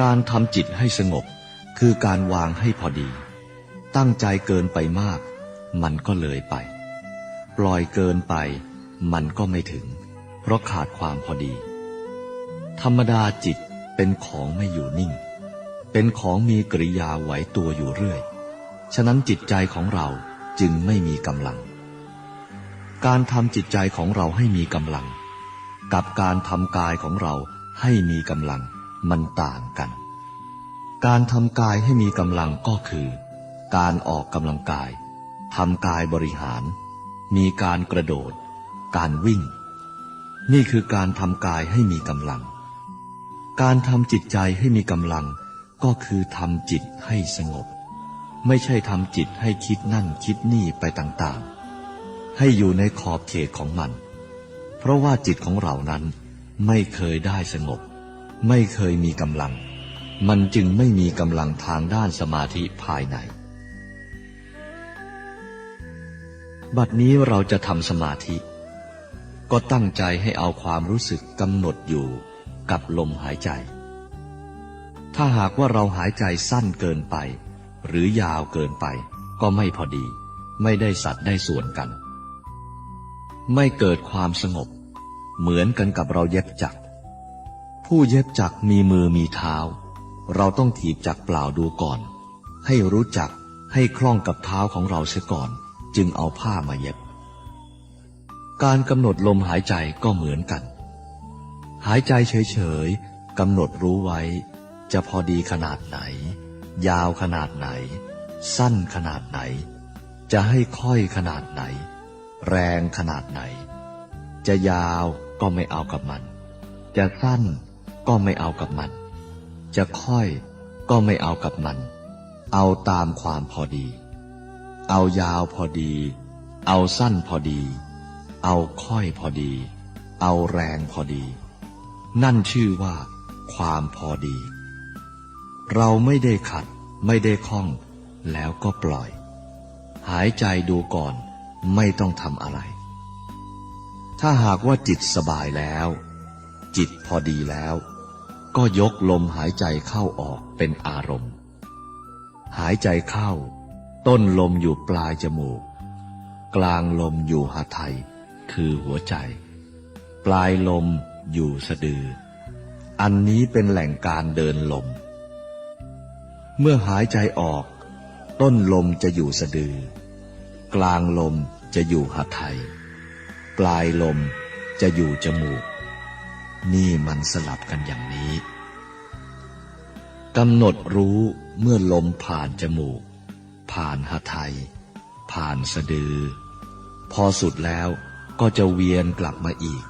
การทำจิตให้สงบ คือการวางให้พอดี ตั้งใจเกินไปมาก มันก็เลยไป ปล่อยเกินไป มันก็ไม่ถึง เพราะขาดความพอดี ธรรมดาจิตเป็นของไม่อยู่นิ่ง เป็นของมีกริยาไหวตัวอยู่เรื่อย ฉะนั้นจิตใจของเราจึงไม่มีกำลัง การทำจิตใจของเราให้มีกำลัง กับการทำกายของเราให้มีกำลัง มันต่างกัน การทำกายให้มีกำลังก็คือ การออกกำลังกายทำกายบริหาร มีการกระโดด การวิ่ง นี่คือการทำกายให้มีกำลัง การทำจิตใจให้มีกำลัง ก็คือทำจิตให้สงบ ไม่ใช่ทำจิตให้คิดนั่นคิดนี่ไปต่างๆ ให้อยู่ในขอบเขตของมัน เพราะว่าจิตของเรานั้นไม่เคยได้สงบ ไม่เคยมีกำลัง มันจึงไม่มีกำลังทางด้านสมาธิภายใน บัดนี้เราจะทำสมาธิ ก็ตั้งใจให้เอาความรู้สึกกำหนดอยู่กับลมหายใจ ถ้าหากว่าเราหายใจสั้นเกินไป หรือยาวเกินไป ก็ไม่พอดี ไม่ได้สัดได้ส่วนกัน ไม่เกิดความสงบ เหมือนกันกับเราเย็บจักร ผู้เย็บจักรมีมือมีเท้า เราต้องถีบจักรเปล่าดูก่อน ให้รู้จักให้คล่องกับเท้าของเราเสียก่อน จึงเอาผ้ามาเย็บ การกำหนดลมหายใจก็เหมือนกัน หายใจเฉยๆกำหนดรู้ไว้ จะพอดีขนาดไหน ยาวขนาดไหน สั้นขนาดไหน จะให้ค่อยขนาดไหน แรงขนาดไหน จะยาวก็ไม่เอากับมัน จะสั้น ก็ไม่เอากับมัน จะค่อยก็ไม่เอากับมัน เอาตามความพอดี เอายาวพอดี เอาสั้นพอดี เอาค่อยพอดี เอาแรงพอดี นั่นชื่อว่า ความพอดี เราไม่ได้ขัด ไม่ได้คล้อง แล้วก็ปล่อย หายใจดูก่อนไม่ต้องทำอะไร ถ้าหากว่าจิตสบายแล้ว จิตพอดีแล้ว ก็ยกลมหายใจเข้าออกเป็นอารมณ์ หายใจเข้า ต้นลมอยู่ปลายจมูก กลางลมอยู่หัไทย คือหัวใจ ปลายลมอยู่สะดือ อันนี้เป็นแหล่งการเดินลม เมื่อหายใจออก ต้นลมจะอยู่สะดือ กลางลมจะอยู่หัไทย ปลายลมจะอยู่จมูก นี่มันสลับกันอย่างนี้กำหนดรู้เมื่อลมผ่านจมูก ผ่านหไทย ผ่านสะดือ พอสุดแล้วก็จะเวียนกลับมาอีก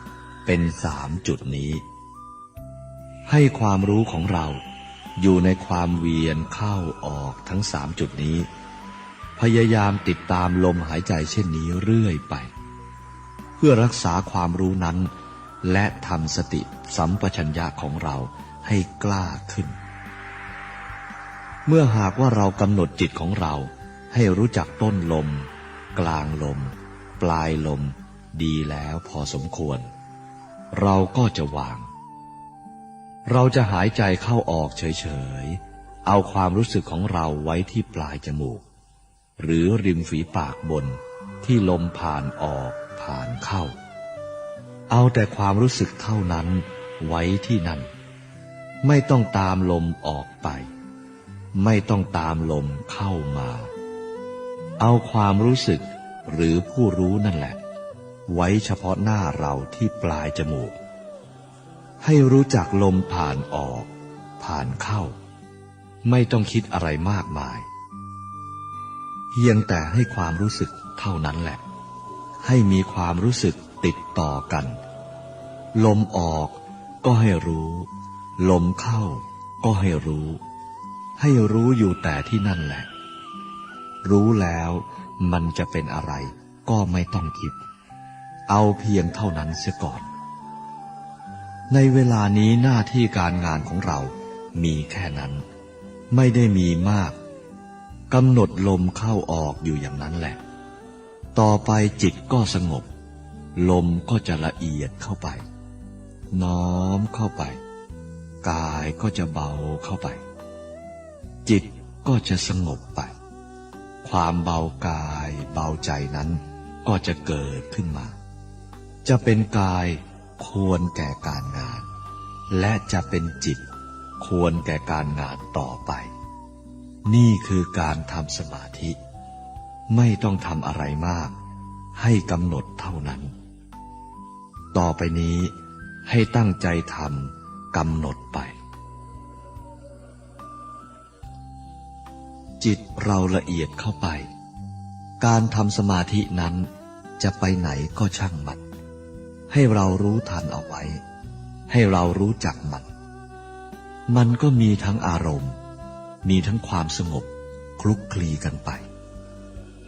เป็นสามจุดนี้ ให้ความรู้ของเราอยู่ในความเวียนเข้าออกทั้งสามจุดนี้ พยายามติดตามลมหายใจเช่นนี้เรื่อยไป เพื่อรักษาความรู้นั้น และทำสติสัมปชัญญะของเราให้กล้าขึ้น เมื่อหากว่าเรากำหนดจิตของเรา ให้รู้จักต้นลม กลางลม ปลายลม ดีแล้วพอสมควร เราก็จะวาง เราจะหายใจเข้าออกเฉยๆ เอาความรู้สึกของเราไว้ที่ปลายจมูก หรือริมฝีปากบนที่ลมผ่านออกผ่านเข้า เอาแต่ความรู้สึกเท่านั้นไว้ที่นั่น ไม่ต้องตามลมออกไป ไม่ต้องตามลมเข้ามา เอาความรู้สึกหรือผู้รู้นั่นแหละ ไว้เฉพาะหน้าเราที่ปลายจมูก ให้รู้จักลมผ่านออก ผ่านเข้า ไม่ต้องคิดอะไรมากมาย เพียงแต่ให้ความรู้สึกเท่านั้นแหละ ให้มีความรู้สึก ติดต่อกัน ลมออกก็ให้รู้ ลมเข้าก็ให้รู้ ให้รู้อยู่แต่ที่นั่นแหละ รู้แล้วมันจะเป็นอะไรก็ไม่ต้องคิด เอาเพียงเท่านั้นเสียก่อน ในเวลานี้หน้าที่การงานของเรามีแค่นั้น ไม่ได้มีมากกำหนดลมเข้าออกอยู่อย่างนั้นแหละ ต่อไปจิตก็สงบ ลมก็จะละเอียดเข้าไป น้อมเข้าไป กายก็จะเบาเข้าไป จิตก็จะสงบไป ความเบากายเบาใจนั้นก็จะเกิดขึ้นมา จะเป็นกายควรแก่การงาน และจะเป็นจิตควรแก่การงานต่อไป นี่คือการทำสมาธิ ไม่ต้องทำอะไรมาก ให้กำหนดเท่านั้น ต่อไปนี้ให้ตั้งใจทำกำหนดไป จิตเราละเอียดเข้าไป การทำสมาธินั้นจะไปไหนก็ช่างมัน ให้เรารู้ทันเอาไว้ ให้เรารู้จักมัน มันก็มีทั้งอารมณ์ มีทั้งความสงบคลุกคลีกันไป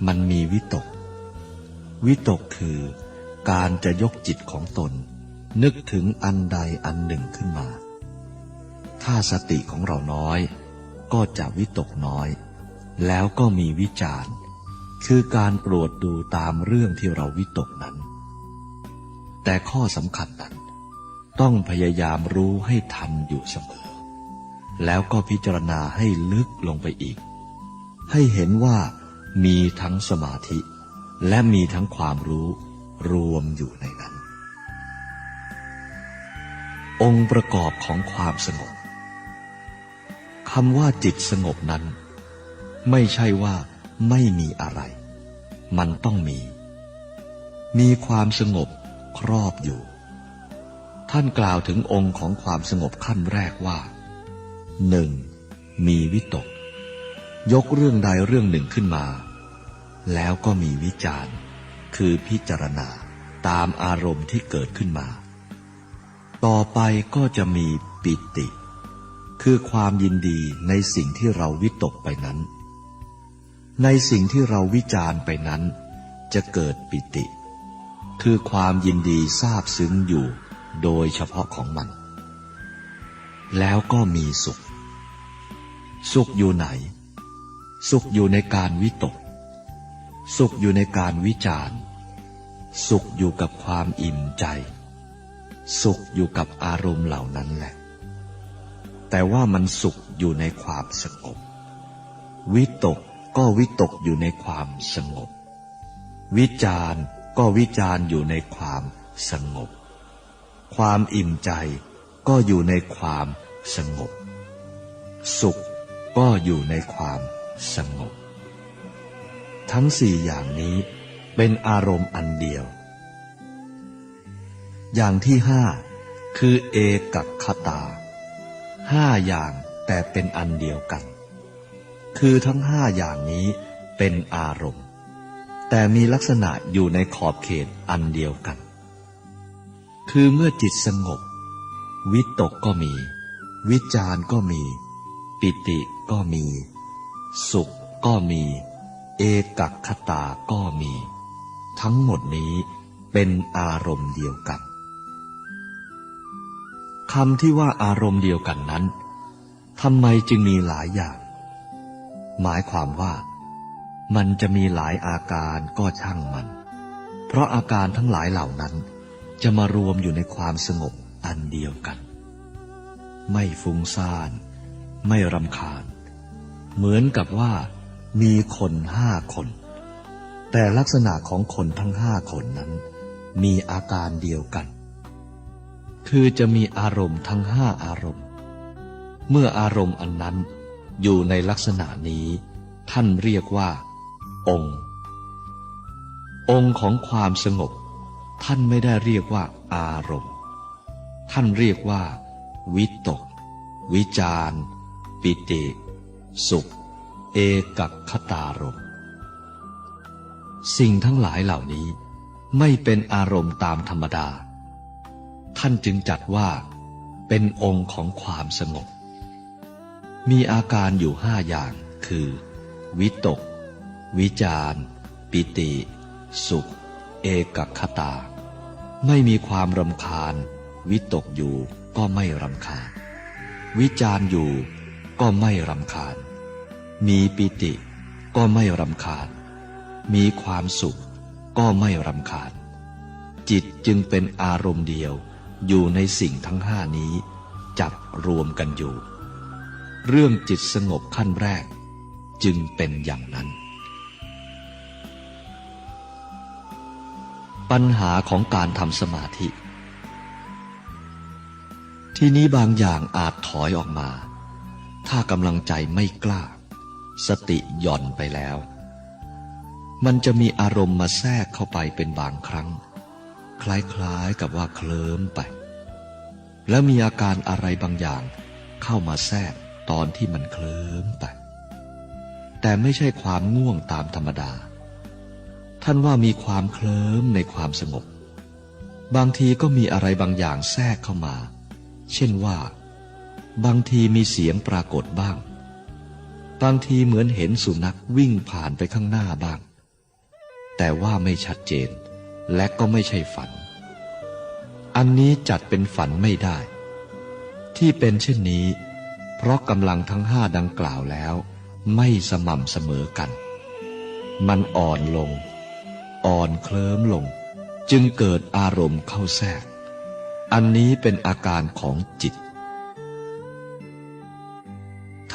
มันมีวิตก วิตกคือ การจะยกจิตของตน นึกถึงอันใดอันหนึ่งขึ้นมา ถ้าสติของเราน้อย ก็จะวิตกน้อย แล้วก็มีวิจารณ์ คือการตรวจดูตามเรื่องที่เราวิตกนั้น แต่ข้อสำคัญนั้น ต้องพยายามรู้ให้ทันอยู่เสมอ แล้วก็พิจารณาให้ลึกลงไปอีก ให้เห็นว่ามีทั้งสมาธิ และมีทั้งความรู้ รวมอยู่ในนั้น องค์ประกอบของความสงบคำว่าจิตสงบนั้น ไม่ใช่ว่าไม่มีอะไร มันต้องมี มีความสงบครอบอยู่ ท่านกล่าวถึงองค์ของความสงบขั้นแรกว่าหนึ่งมีวิตก ยกเรื่องใดเรื่องหนึ่งขึ้นมา แล้วก็มีวิจารณ์ คือพิจารณาตามอารมณ์ที่เกิดขึ้นมา ต่อไปก็จะมีปิติ คือความยินดีในสิ่งที่เราวิตกไปนั้น ในสิ่งที่เราวิจารไปนั้น จะเกิดปิติ คือความยินดีซาบซึ้งอยู่โดยเฉพาะของมัน แล้วก็มีสุข สุขอยู่ไหน สุขอยู่ในการวิตก สุขอยู่ในการวิจารณ์ สุขอยู่กับความอิ่มใจ สุขอยู่กับอารมณ์เหล่านั้นแหละ แต่ว่ามันสุขอยู่ในความสงบ วิตกก็วิตกอยู่ในความสงบ วิจารณ์ก็วิจารณ์อยู่ในความสงบ ความอิ่มใจก็อยู่ในความสงบ สุขก็อยู่ในความสงบ ทั้งสี่อย่างนี้เป็นอารมณ์อันเดียว อย่างที่ห้าคือเอกัคตา ห้าอย่างแต่เป็นอันเดียวกัน คือทั้งห้าอย่างนี้เป็นอารมณ์ แต่มีลักษณะอยู่ในขอบเขตอันเดียวกัน คือเมื่อจิตสงบ วิตกก็มี วิจารก็มี ปิติก็มี สุขก็มี เอกัคคตาก็มี ทั้งหมดนี้เป็นอารมณ์เดียวกันคำที่ว่าอารมณ์เดียวกันนั้นทำไมจึงมีหลายอย่าง หมายความว่า มันจะมีหลายอาการก็ช่างมัน เพราะอาการทั้งหลายเหล่านั้น จะมารวมอยู่ในความสงบอันเดียวกัน ไม่ฟุ้งซ่าน ไม่รำคาญ เหมือนกับว่า มีคนห้าคน แต่ลักษณะของคนทั้งห้าคนนั้น มีอาการเดียวกัน คือจะมีอารมณ์ทั้งห้าอารมณ์ เมื่ออารมณ์อันนั้นอยู่ในลักษณะนี้ ท่านเรียกว่า องค์ องค์ของความสงบ ท่านไม่ได้เรียกว่าอารมณ์ ท่านเรียกว่า วิตก วิจารปิติ สุข เอกัคตารมณ์สิ่งทั้งหลายเหล่านี้ไม่เป็นอารมณ์ตามธรรมดา ท่านจึงจัดว่าเป็นองค์ของความสงบ มีอาการอยู่ห้าอย่างคือ วิตก วิจารปิติ สุข เอกคตา ไม่มีความรำคาญ วิตกอยู่ก็ไม่รำคาญ วิจารอยู่ก็ไม่รำคาญ มีปิติก็ไม่รำคาญ มีความสุขก็ไม่รำคาญ จิตจึงเป็นอารมณ์เดียวอยู่ในสิ่งทั้งห้านี้ จับรวมกันอยู่ เรื่องจิตสงบขั้นแรก จึงเป็นอย่างนั้น ปัญหาของการทำสมาธิ ที่นี้บางอย่างอาจถอยออกมา ถ้ากำลังใจไม่กล้า สติหย่อนไปแล้ว มันจะมีอารมณ์มาแทรกเข้าไปเป็นบางครั้ง คล้ายๆกับว่าเคลิ้มไป แล้วมีอาการอะไรบางอย่าง เข้ามาแทรกตอนที่มันเคลิ้มไป แต่ไม่ใช่ความง่วงตามธรรมดา ท่านว่ามีความเคลิ้มในความสงบ บางทีก็มีอะไรบางอย่างแทรกเข้ามา เช่นว่า บางทีมีเสียงปรากฏบ้าง บางทีเหมือนเห็นสุนัขวิ่งผ่านไปข้างหน้าบ้าง แต่ว่าไม่ชัดเจน และก็ไม่ใช่ฝัน อันนี้จัดเป็นฝันไม่ได้ ที่เป็นเช่นนี้ เพราะกำลังทั้งห้าดังกล่าวแล้ว ไม่สม่ำเสมอกัน มันอ่อนลง อ่อนเคลิ้มลง จึงเกิดอารมณ์เข้าแทรก อันนี้เป็นอาการของจิต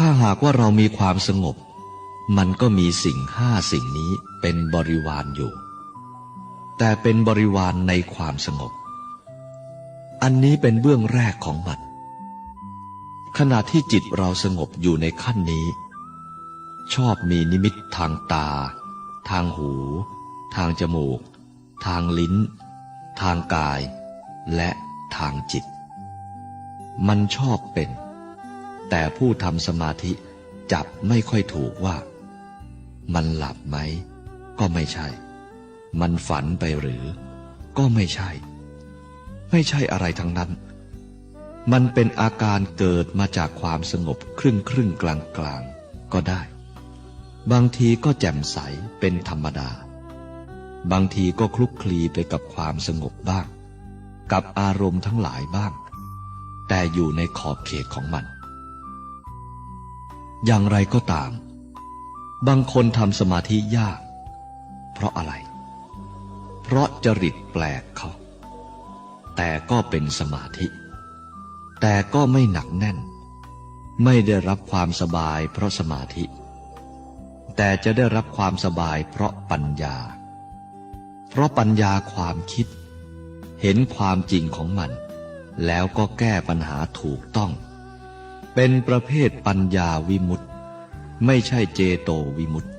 ถ้าหากว่าเรามีความสงบ มันก็มีสิ่งห้าสิ่งนี้เป็นบริวารอยู่ แต่เป็นบริวารในความสงบ อันนี้เป็นเบื้องแรกของมัน ขณะที่จิตเราสงบอยู่ในขั้นนี้ ชอบมีนิมิตทางตา ทางหู ทางจมูก ทางลิ้น ทางกาย และทางจิต มันชอบเป็น แต่ผู้ทำสมาธิจับไม่ค่อยถูกว่า มันหลับไหม ก็ไม่ใช่ มันฝันไปหรือ ก็ไม่ใช่ ไม่ใช่อะไรทั้งนั้น มันเป็นอาการเกิดมาจากความสงบครึ่งครึ่งกลางกลางก็ได้ บางทีก็แจ่มใสเป็นธรรมดา บางทีก็คลุกคลีไปกับความสงบบ้าง กับอารมณ์ทั้งหลายบ้าง แต่อยู่ในขอบเขตของมัน อย่างไรก็ตาม บางคนทำสมาธิยาก เพราะอะไร เพราะจริตแปลกเขา แต่ก็เป็นสมาธิ แต่ก็ไม่หนักแน่น ไม่ได้รับความสบายเพราะสมาธิ แต่จะได้รับความสบายเพราะปัญญา เพราะปัญญาความคิด เห็นความจริงของมัน แล้วก็แก้ปัญหาถูกต้อง เป็นประเภทปัญญาวิมุตติไม่ใช่เจโตวิมุตติ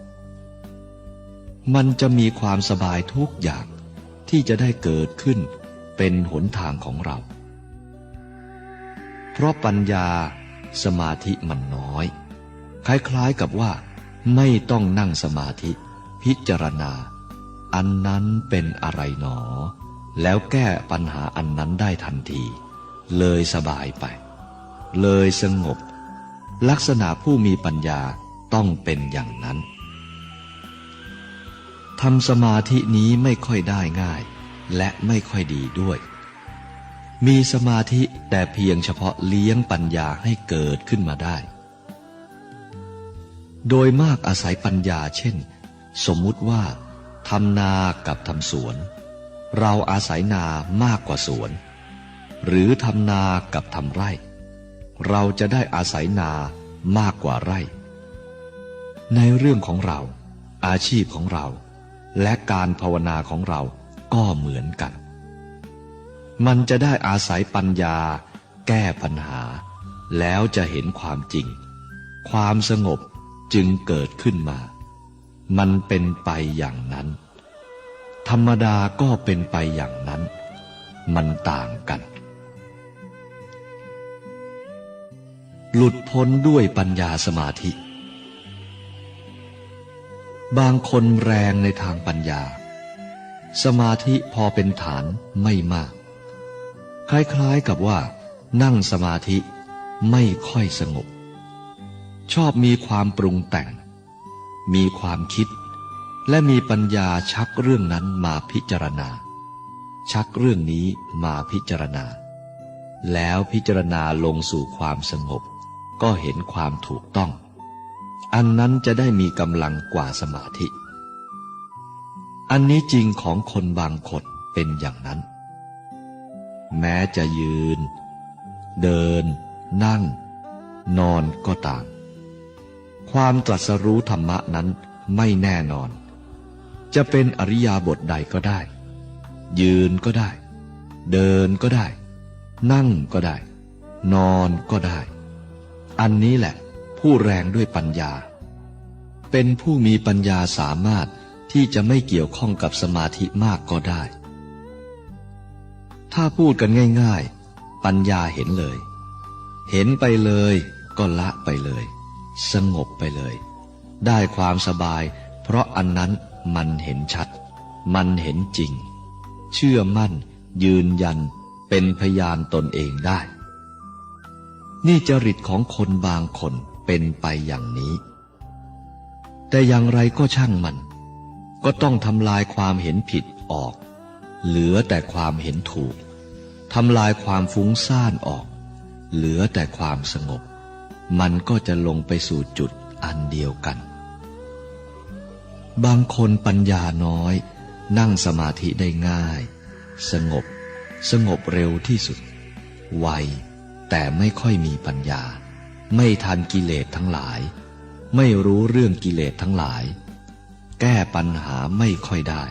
มันจะมีความสบายทุกอย่างที่จะได้เกิดขึ้นเป็นหนทางของเรา เพราะปัญญาสมาธิมันน้อย คล้ายๆกับว่า ไม่ต้องนั่งสมาธิ พิจารณา อันนั้นเป็นอะไรหนอ แล้วแก้ปัญหาอันนั้นได้ทันที เลยสบายไป เลยสงบ ลักษณะผู้มีปัญญาต้องเป็นอย่างนั้นทำสมาธินี้ไม่ค่อยได้ง่าย และไม่ค่อยดีด้วย มีสมาธิแต่เพียงเฉพาะเลี้ยงปัญญาให้เกิดขึ้นมาได้ โดยมากอาศัยปัญญาเช่น สมมุติว่าทำนากับทำสวน เราอาศัยนามากกว่าสวน หรือทำนากับทำไร่ เราจะได้อาศัยนามากกว่าไร่ ในเรื่องของเรา อาชีพของเรา และการภาวนาของเราก็เหมือนกัน มันจะได้อาศัยปัญญา แก้ปัญหา แล้วจะเห็นความจริง ความสงบจึงเกิดขึ้นมา มันเป็นไปอย่างนั้น ธรรมดาก็เป็นไปอย่างนั้น มันต่างกัน หลุดพ้นด้วยปัญญาสมาธิ บางคนแรงในทางปัญญา สมาธิพอเป็นฐานไม่มาก คล้ายๆกับว่า นั่งสมาธิไม่ค่อยสงบ ชอบมีความปรุงแต่ง มีความคิด และมีปัญญาชักเรื่องนั้นมาพิจารณา ชักเรื่องนี้มาพิจารณา แล้วพิจารณาลงสู่ความสงบ ก็เห็นความถูกต้อง อันนั้นจะได้มีกำลังกว่าสมาธิ อันนี้จริงของคนบางคนเป็นอย่างนั้น แม้จะยืน เดิน นั่ง นอนก็ตาม ความตรัสรู้ธรรมะนั้นไม่แน่นอน จะเป็นอริยาบทใดก็ได้ ยืนก็ได้ เดินก็ได้ นั่งก็ได้ นอนก็ได้ อันนี้แหละ ผู้แรงด้วยปัญญา เป็นผู้มีปัญญาสามารถที่จะไม่เกี่ยวข้องกับสมาธิมากก็ได้ ถ้าพูดกันง่าย ๆ ปัญญาเห็นเลย เห็นไปเลยก็ละไปเลย สงบไปเลย ได้ความสบาย เพราะอันนั้นมันเห็นชัด มันเห็นจริง เชื่อมั่น ยืนยัน เป็นพยานตนเองได้ นี่จริตของคนบางคนเป็นไปอย่างนี้ แต่อย่างไรก็ช่างมัน ก็ต้องทำลายความเห็นผิดออก เหลือแต่ความเห็นถูกทำลายความฟุ้งซ่านออก เหลือแต่ความสงบ มันก็จะลงไปสู่จุดอันเดียวกัน บางคนปัญญาน้อย นั่งสมาธิได้ง่าย สงบ สงบเร็วที่สุด ไว แต่ไม่ค่อยมีปัญญา ไม่ทันกิเลสทั้งหลาย ไม่รู้เรื่องกิเลสทั้งหลาย แก้ปัญหาไม่ค่อยได้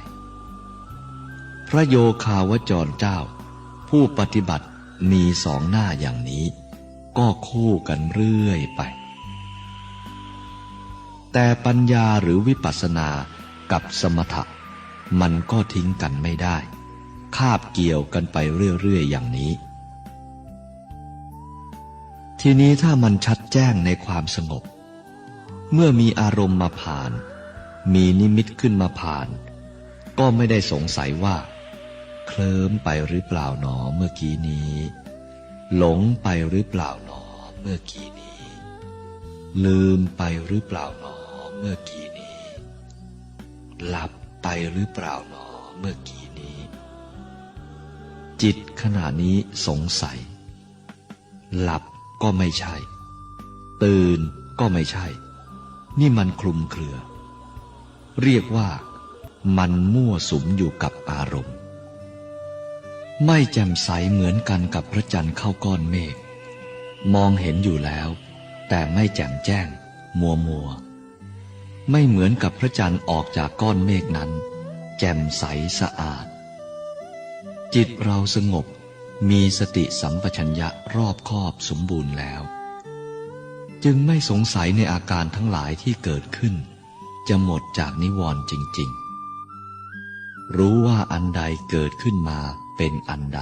พระโยคาวจรเจ้า ผู้ปฏิบัติมีสองหน้าอย่างนี้ ก็คู่กันเรื่อยไป แต่ปัญญาหรือวิปัสสนากับสมถะ มันก็ทิ้งกันไม่ได้ คาบเกี่ยวกันไปเรื่อยๆอย่างนี้ ทีนี้ถ้ามันชัดแจ้งในความสงบ เมื่อมีอารมณ์มาผ่าน มีนิมิตขึ้นมาผ่าน ก็ไม่ได้สงสัยว่า เคลิ้มไปหรือเปล่าหนอเมื่อกี้นี้ หลงไปหรือเปล่าหนอเมื่อกี้นี้ ลืมไปหรือเปล่าหนอเมื่อกี้นี้ หลับไปหรือเปล่าหนอเมื่อกี้นี้ จิตขณะนี้สงสัย หลับ ก็ไม่ใช่ ตื่นก็ไม่ใช่ นี่มันคลุมเครือ เรียกว่ามันมั่วสุมอยู่กับอารมณ์ ไม่แจ่มใสเหมือนกันกับพระจันทร์เข้าก้อนเมฆมองเห็นอยู่แล้ว แต่ไม่แจ่มแจ้ง มัวมัว ไม่เหมือนกับพระจันทร์ออกจากก้อนเมฆนั้น แจ่มใสสะอาด จิตเราสงบ มีสติสัมปชัญญะรอบคอบสมบูรณ์แล้ว จึงไม่สงสัยในอาการทั้งหลายที่เกิดขึ้น จะหมดจากนิวรณ์จริง ๆ รู้ว่าอันใดเกิดขึ้นมาเป็นอันใด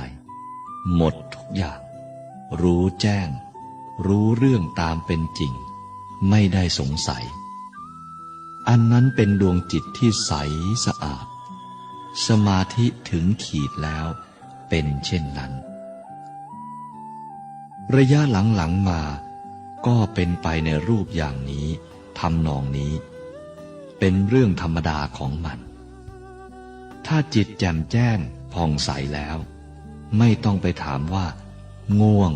หมดทุกอย่าง รู้แจ้ง รู้เรื่องตามเป็นจริง ไม่ได้สงสัย อันนั้นเป็นดวงจิตที่ใสสะอาด สมาธิถึงขีดแล้ว เป็นเช่นนั้น ระยะหลังๆมา ก็เป็นไปในรูปอย่างนี้ทำนองนี้ เป็นเรื่องธรรมดาของมัน ถ้าจิตแจ่มแจ้งผ่องใสแล้ว ไม่ต้องไปถามว่า ง่วง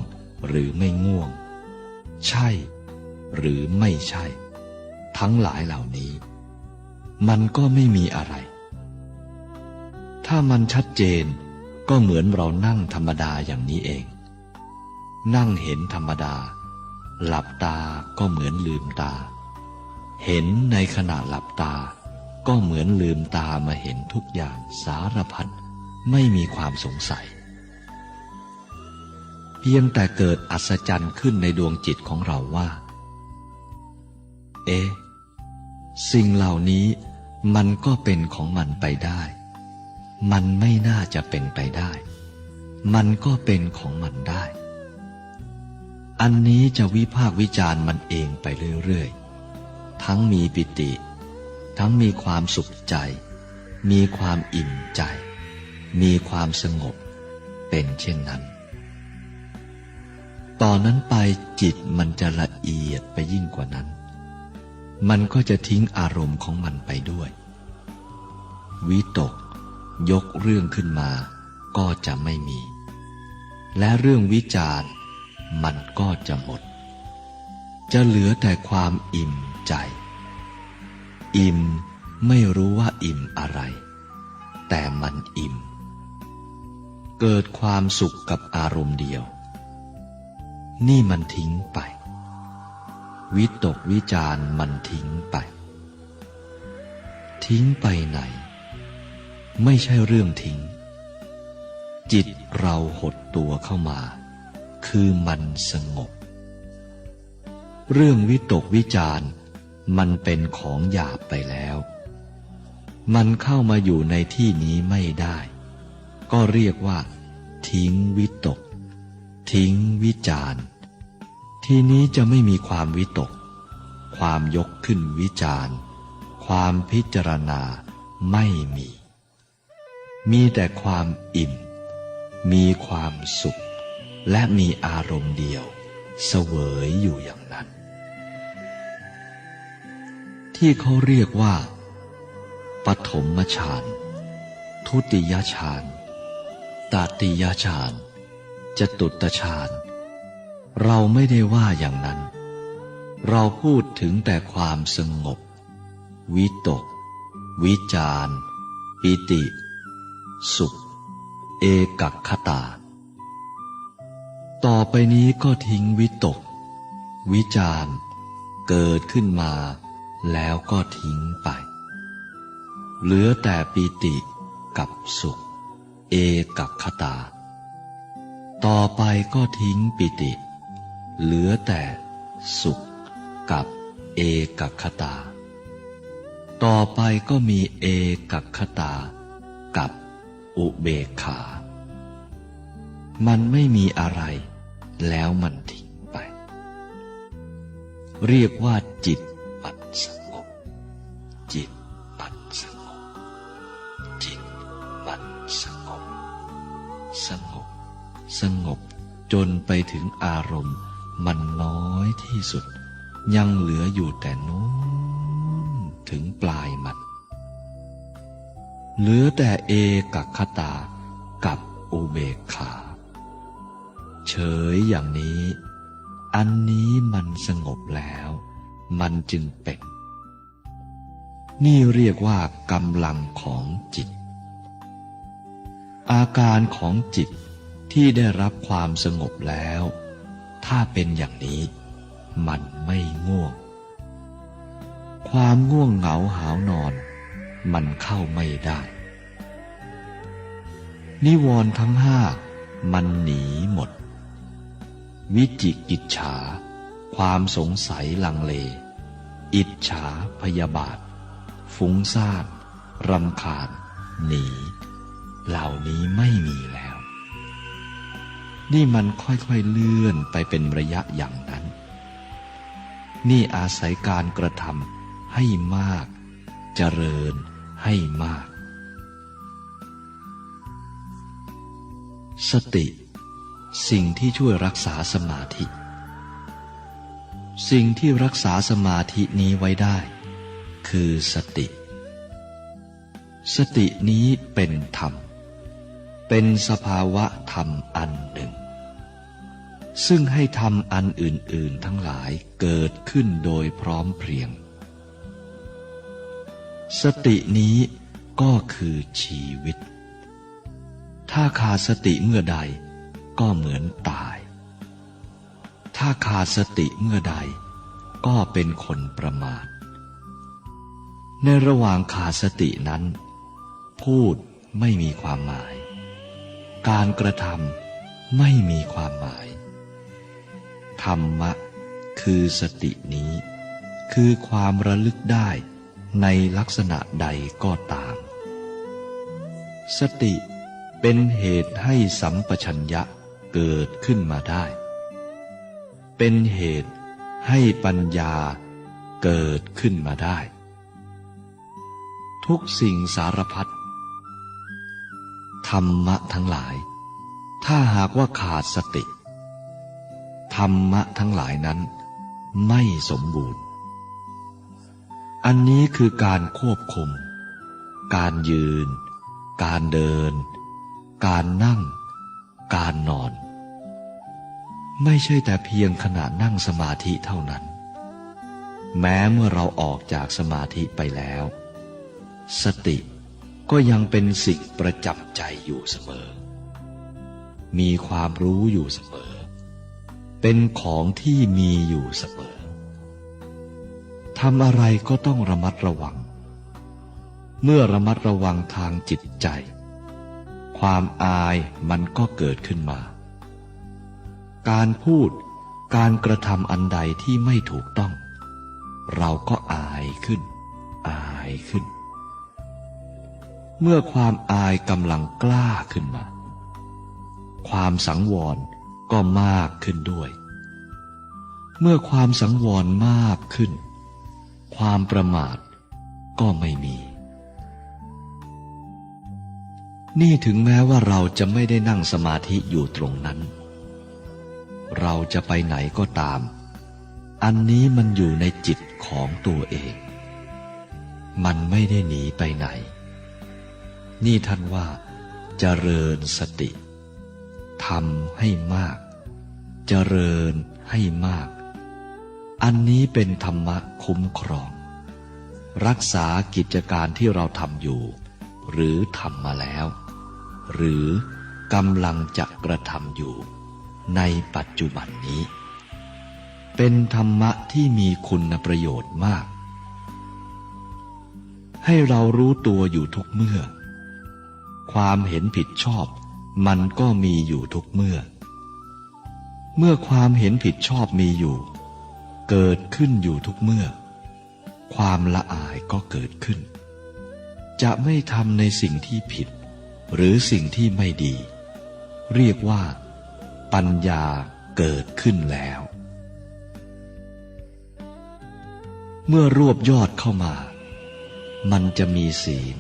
หรือไม่ง่วง ใช่ หรือไม่ใช่ ทั้งหลายเหล่านี้ มันก็ไม่มีอะไรถ้ามันชัดเจน ก็เหมือนเรานั่งธรรมดาอย่างนี้เอง นั่งเห็นธรรมดา หลับตาก็เหมือนลืมตา เห็นในขณะหลับตา ก็เหมือนลืมตามาเห็นทุกอย่างสารพัดไม่มีความสงสัย เพียงแต่เกิดอัศจรรย์ขึ้นในดวงจิตของเราว่า เอ๊ะ สิ่งเหล่านี้มันก็เป็นของมันไปได้ มันไม่น่าจะเป็นไปได้ มันก็เป็นของมันได้ อันนี้จะวิพากวิจารณ์มันเองไปเรื่อยๆ ทั้งมีปิติ ทั้งมีความสุขใจ มีความอิ่มใจ มีความสงบ เป็นเช่นนั้น ตอนนั้นไปจิตมันจะละเอียดไปยิ่งกว่านั้น มันก็จะทิ้งอารมณ์ของมันไปด้วย วิตก ยกเรื่องขึ้นมาก็จะไม่มี และเรื่องวิจารณ์มันก็จะหมด จะเหลือแต่ความอิ่มใจ อิ่มไม่รู้ว่าอิ่มอะไร แต่มันอิ่ม เกิดความสุขกับอารมณ์เดียว นี่มันทิ้งไป วิตกวิจารณ์มันทิ้งไป ทิ้งไปไหน ไม่ใช่เรื่องทิ้ง จิตเราหดตัวเข้ามา คือมันสงบ เรื่องวิตกวิจารณ์มันเป็นของหยาบไปแล้ว มันเข้ามาอยู่ในที่นี้ไม่ได้ ก็เรียกว่า ทิ้งวิตก ทิ้งวิจารณ์ทีนี้จะไม่มีความวิตก ความยกขึ้นวิจารณ์ความพิจารณาไม่มี มีแต่ความอิ่ม มีความสุข และมีอารมณ์เดียว เสวยอยู่อย่างนั้น ที่เขาเรียกว่า ปฐมฌาน ทุติยฌานตติยฌานจตุตฌาน เราไม่ได้ว่าอย่างนั้น เราพูดถึงแต่ความสงบ วิตก วิจารปิติ สุข เอกัคตา ต่อไปนี้ก็ทิ้งวิตก วิจารเกิดขึ้นมา แล้วก็ทิ้งไป เหลือแต่ปีติกับสุข เอกัคตา ต่อไปก็ทิ้งปิติ เหลือแต่สุขกับเอกัคตา ต่อไปก็มีเอกัคตากับ อุเบกขา มันไม่มีอะไร แล้วมันทิ้งไป เรียกว่าจิตปัดสงบ จิตปัดสงบ จิตมันสงบ สงบ สงบจนไปถึงอารมณ์ มันน้อยที่สุด ยังเหลืออยู่แต่นู้นถึงปลายมัน เหลือแต่เอกคตากับอุเบกขา เฉยอย่างนี้ อันนี้มันสงบแล้ว มันจึงเป็น นี่เรียกว่ากำลังของจิต อาการของจิตที่ได้รับความสงบแล้ว ถ้าเป็นอย่างนี้ มันไม่ง่วง ความง่วงเหงาหาวนอน มันเข้าไม่ได้ นิวรณ์ทั้งห้ามันหนีหมด วิจิกิจฉา ความสงสัยลังเล อิจฉาพยาบาท ฟุ้งซ่านรำคาญ หนี เหล่านี้ไม่มีแล้ว นี่มันค่อยๆเลื่อนไปเป็นระยะอย่างนั้น นี่อาศัยการกระทำให้มาก เจริญ ให้มาก สติ สิ่งที่ช่วยรักษาสมาธิ สิ่งที่รักษาสมาธินี้ไว้ได้ คือสติ สตินี้เป็นธรรม เป็นสภาวะธรรมอันหนึ่ง ซึ่งให้ธรรมอันอื่น ๆ ทั้งหลายเกิดขึ้นโดยพร้อมเพรียง สตินี้ก็คือชีวิต ถ้าขาดสติเมื่อใดก็เหมือนตาย ถ้าขาดสติเมื่อใด ก็เป็นคนประมาท ในระหว่างขาดสตินั้น พูดไม่มีความหมาย การกระทำไม่มีความหมาย ธรรมะคือสตินี้ คือความระลึกได้ ในลักษณะใดก็ตาม สติเป็นเหตุให้สัมปชัญญะเกิดขึ้นมาได้ เป็นเหตุให้ปัญญาเกิดขึ้นมาได้ ทุกสิ่งสารพัดธรรมะทั้งหลาย ถ้าหากว่าขาดสติ ธรรมะทั้งหลายนั้นไม่สมบูรณ์ อันนี้คือการควบคุม การยืน การเดิน การนั่ง การนอน ไม่ใช่แต่เพียงขณะนั่งสมาธิเท่านั้น แม้เมื่อเราออกจากสมาธิไปแล้ว สติก็ยังเป็นสิ่งประจำใจอยู่เสมอ มีความรู้อยู่เสมอ เป็นของที่มีอยู่เสมอ ทำอะไรก็ต้องระมัดระวัง เมื่อระมัดระวังทางจิตใจ ความอายมันก็เกิดขึ้นมา การพูดการกระทำอันใดที่ไม่ถูกต้อง เราก็อายขึ้น อายขึ้น เมื่อความอายกำลังกล้าขึ้นมา ความสังวรก็มากขึ้นด้วย เมื่อความสังวรมากขึ้น ความประมาทก็ไม่มี นี่ถึงแม้ว่าเราจะไม่ได้นั่งสมาธิอยู่ตรงนั้น เราจะไปไหนก็ตาม อันนี้มันอยู่ในจิตของตัวเอง มันไม่ได้หนีไปไหน นี่ท่านว่าเจริญสติทำให้มากเจริญให้มาก อันนี้เป็นธรรมะคุ้มครอง รักษากิจการที่เราทำอยู่ หรือทำมาแล้ว หรือกำลังจะกระทำอยู่ ในปัจจุบันนี้ เป็นธรรมะที่มีคุณประโยชน์มาก ให้เรารู้ตัวอยู่ทุกเมื่อ ความเห็นผิดชอบมันก็มีอยู่ทุกเมื่อ เมื่อความเห็นผิดชอบมีอยู่ เกิดขึ้นอยู่ทุกเมื่อ ความละอายก็เกิดขึ้น จะไม่ทำในสิ่งที่ผิด หรือสิ่งที่ไม่ดี เรียกว่า ปัญญาเกิดขึ้นแล้ว เมื่อรวบยอดเข้ามา มันจะมีศีล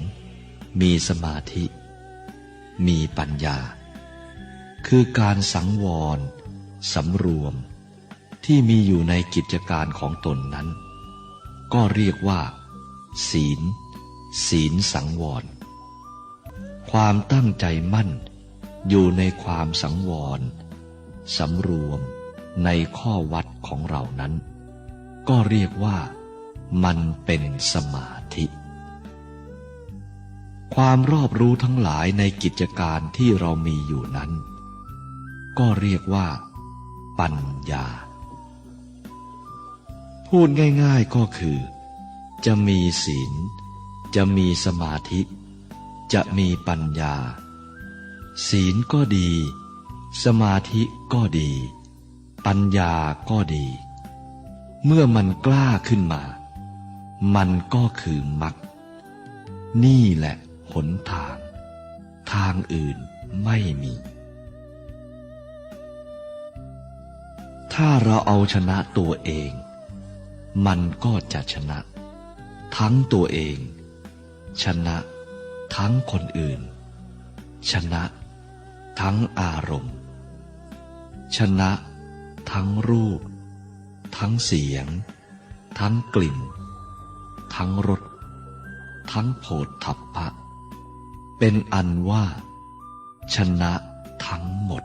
มีสมาธิ มีปัญญา คือการสังวรสำรวม ที่มีอยู่ในกิจการของตนนั้น ก็เรียกว่า ศีล ศีลสังวร ความตั้งใจมั่น อยู่ในความสังวรสำรวมในข้อวัดของเรานั้น ก็เรียกว่า มันเป็นสมาธิ ความรอบรู้ทั้งหลายในกิจการที่เรามีอยู่นั้น ก็เรียกว่า ปัญญา พูดง่ายๆก็คือ จะมีศีล จะมีสมาธิ จะมีปัญญา ศีลก็ดี สมาธิก็ดี ปัญญาก็ดี เมื่อมันกล้าขึ้นมา มันก็คือมรรคนี่แหละหนทาง ทางอื่นไม่มี ถ้าเราเอาชนะตัวเอง มันก็จะชนะ ทั้งตัวเอง ชนะ ทั้งคนอื่น ชนะ ทั้งอารมณ์ ชนะ ทั้งรูป ทั้งเสียง ทั้งกลิ่น ทั้งรสทั้งโผฏฐัพพะ เป็นอันว่า ชนะทั้งหมด